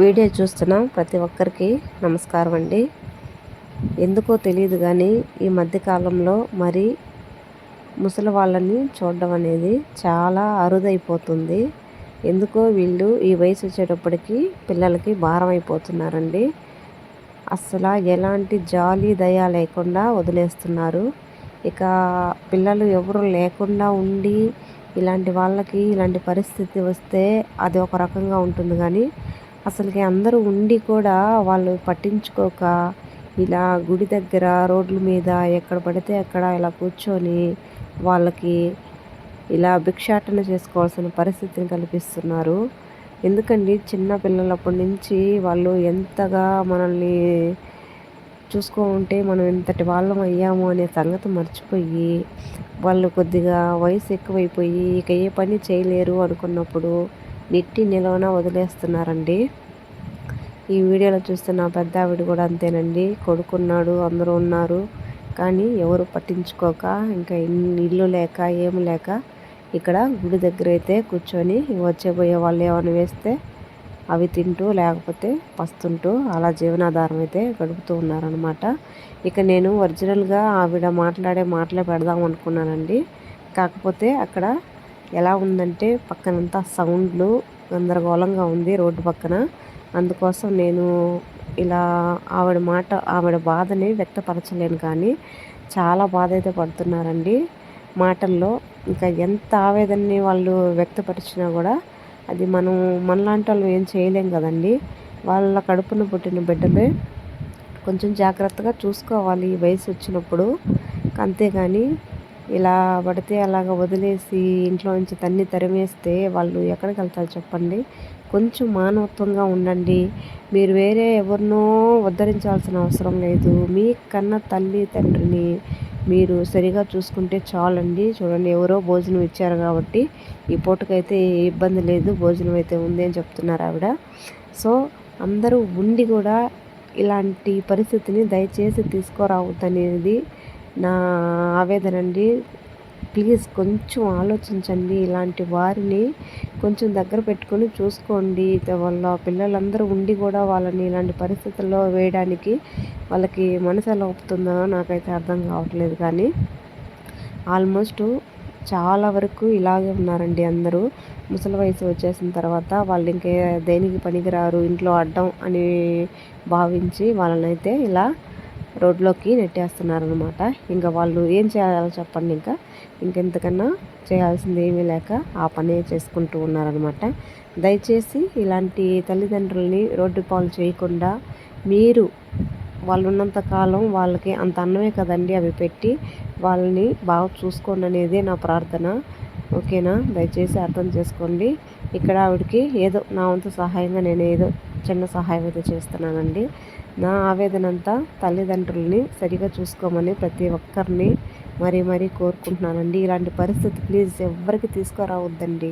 Video చూస్తున్న ప్రతి ఒక్కరికి నమస్కారం అండి. ఎందుకో తెలియదు కానీ ఈ మధ్యకాలంలో మరి ముసలి వాళ్ళని చూడడం అనేది చాలా అరుదైపోతుంది. ఎందుకో వీళ్ళు ఈ వయసు వచ్చేటప్పటికి పిల్లలకి భారం అయిపోతున్నారండి. అసలు ఎలాంటి జాలి దయ లేకుండా వదిలేస్తున్నారు. ఇక పిల్లలు ఎవరు లేకుండా ఉండి ఇలాంటి వాళ్ళకి ఇలాంటి పరిస్థితి వస్తే అది ఒక రకంగా ఉంటుంది. కానీ అసలుకి అందరూ ఉండి కూడా వాళ్ళు పట్టించుకోక ఇలా గుడి దగ్గర రోడ్ల మీద ఎక్కడ పడితే అక్కడ ఇలా కూర్చొని వాళ్ళకి ఇలా భిక్షాటన చేసుకోవాల్సిన పరిస్థితిని కల్పిస్తున్నారు. ఎందుకండి? చిన్న పిల్లలప్పటి నుంచి వాళ్ళు ఎంతగా మనల్ని చూసుకో ఉంటే మనం ఇంతటి వాళ్ళం అయ్యాము అనే సంగతి మర్చిపోయి వాళ్ళు కొద్దిగా వయసు ఎక్కువైపోయి ఇక ఏ పని చేయలేరు అనుకున్నప్పుడు నెట్టి నిలవన వదిలేస్తున్నారండి. ఈ వీడియోలో చూస్తున్న పెద్ద ఆవిడ కూడా అంతేనండి. కొడుకున్నాడు అందరూ ఉన్నారు. కానీ ఎవరు పట్టించుకోక ఇంకా ఇల్లు లేక ఏమి లేక ఇక్కడ గుడి దగ్గర అయితే కూర్చొని వచ్చే పోయే వాళ్ళు ఏమైనా వేస్తే అవి తింటూ లేకపోతే పస్తుంటూ అలా జీవనాధారం అయితే గడుపుతూ ఉన్నారనమాట ఇక నేను ఒరిజినల్గా ఆవిడ మాట్లాడే మాటలే పెడదాం అనుకున్నానండి. కాకపోతే అక్కడ ఎలా ఉందంటే పక్కనంతా సౌండ్లు గందరగోళంగా ఉంది రోడ్డు పక్కన. అందుకోసం నేను ఇలా ఆవిడ మాట ఆవిడ బాధని వ్యక్తపరచలేను కానీ చాలా బాధ అయితే పడుతున్నారండి. మాటల్లో ఇంకా ఎంత ఆవేదనని వాళ్ళు వ్యక్తపరిచినా కూడా అది మనం మనలాంటి వాళ్ళు ఏం చేయలేం కదండి. వాళ్ళ కడుపున పుట్టిన బిడ్డలే కొంచెం జాగ్రత్తగా చూసుకోవాలి ఈ వయసు వచ్చినప్పుడు. అంతేగాని ఇలా పడితే అలాగ వదిలేసి ఇంట్లో నుంచి తన్ని తరిమేస్తే వాళ్ళు ఎక్కడికి వెళ్తారు చెప్పండి? కొంచెం మానవత్వంగా ఉండండి. మీరు వేరే ఎవరినో ఉద్ధరించాల్సిన అవసరం లేదు. మీ కన్న తల్లి తండ్రిని మీరు సరిగా చూసుకుంటే చాలండి. చూడండి ఎవరో భోజనం ఇచ్చారు కాబట్టి ఈ పూటకైతే ఏ ఇబ్బంది లేదు. భోజనం అయితే ఉంది అని చెప్తున్నారు ఆవిడ. సో అందరూ ఉండి కూడా ఇలాంటి పరిస్థితిని దయచేసి తీసుకురావద్దనేది నా ఆవేదన అండి. ప్లీజ్ కొంచెం ఆలోచించండి. ఇలాంటి వారిని కొంచెం దగ్గర పెట్టుకొని చూసుకోండి. వాళ్ళ పిల్లలందరూ ఉండి కూడా వాళ్ళని ఇలాంటి పరిస్థితుల్లో వేయడానికి వాళ్ళకి మనసు ఎలా ఒప్పుతుందో నాకైతే అర్థం కావట్లేదు. కానీ ఆల్మోస్ట్ చాలా వరకు ఇలాగే ఉన్నారండి అందరూ. ముసలి వయసు వచ్చేసిన తర్వాత వాళ్ళు ఇంకే దేనికి పనికిరారు? ఇంట్లో అడ్డం అని భావించి వాళ్ళనైతే ఇలా రోడ్లోకి నెట్టేస్తున్నారనమాట ఇంకా వాళ్ళు ఏం చేయాలో చెప్పండి ఇంకా. ఇంకెంతకన్నా చేయాల్సింది ఏమీ లేక ఆ పని చేసుకుంటూ ఉన్నారనమాట దయచేసి ఇలాంటి తల్లిదండ్రులని రోడ్డు పాలు చేయకుండా మీరు వాళ్ళు ఉన్నంత కాలం వాళ్ళకి అంత అన్నమే కదండి అవి పెట్టి వాళ్ళని బాగా చూసుకోండి అనేది నా ప్రార్థన. ఓకేనా? దయచేసి అర్థం చేసుకోండి. ఇక్కడ ఆవిడకి ఏదో నా వంతు సహాయంగా నేను ఏదో చిన్న సహాయం అయితే చేస్తున్నానండి. నా ఆవేదన అంతా తల్లిదండ్రులని సరిగా చూసుకోమని ప్రతి ఒక్కరిని మరీ మరీ కోరుకుంటున్నానండి. ఇలాంటి పరిస్థితి ప్లీజ్ ఎవ్వరికి తీసుకురావద్దండి.